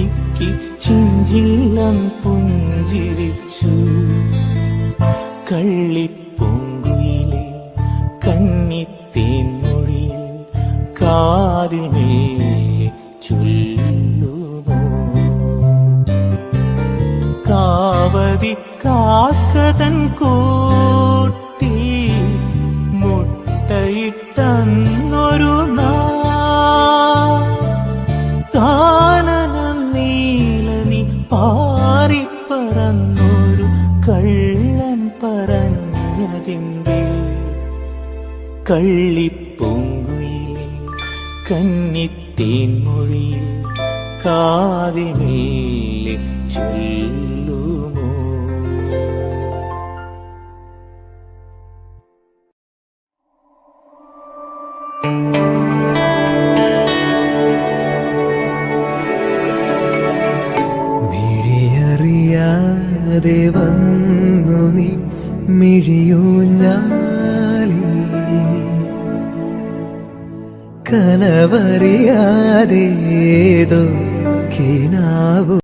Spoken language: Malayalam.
ചിക്കി ചിഞ്ചില്ലം പുഞ്ചിരിച്ചു. കള്ളിപ്പൂങ്കുയിലെ കന്നിത്തേൻമൊഴിയിൽ കാതിൽ മെല്ലെ ചൊല്ലുമോ? കാവതി കാക്കതൻ കൂട്ടി മുട്ടയിട്ടന്നൊരു പാറിപ്പറന്നൊരു കള്ളൻ പറഞ്ഞതിന്റെ കള്ളിപ്പൂങ്കുയിലെ കന്നിത്തേൻമൊഴിയിൽ കാതിമേലെ ചൊല്ലുമോ? മിഴിയറിയാതെ വന്നു നീ മിഴിയൂ ഞാലി ഏതോ കിനാവു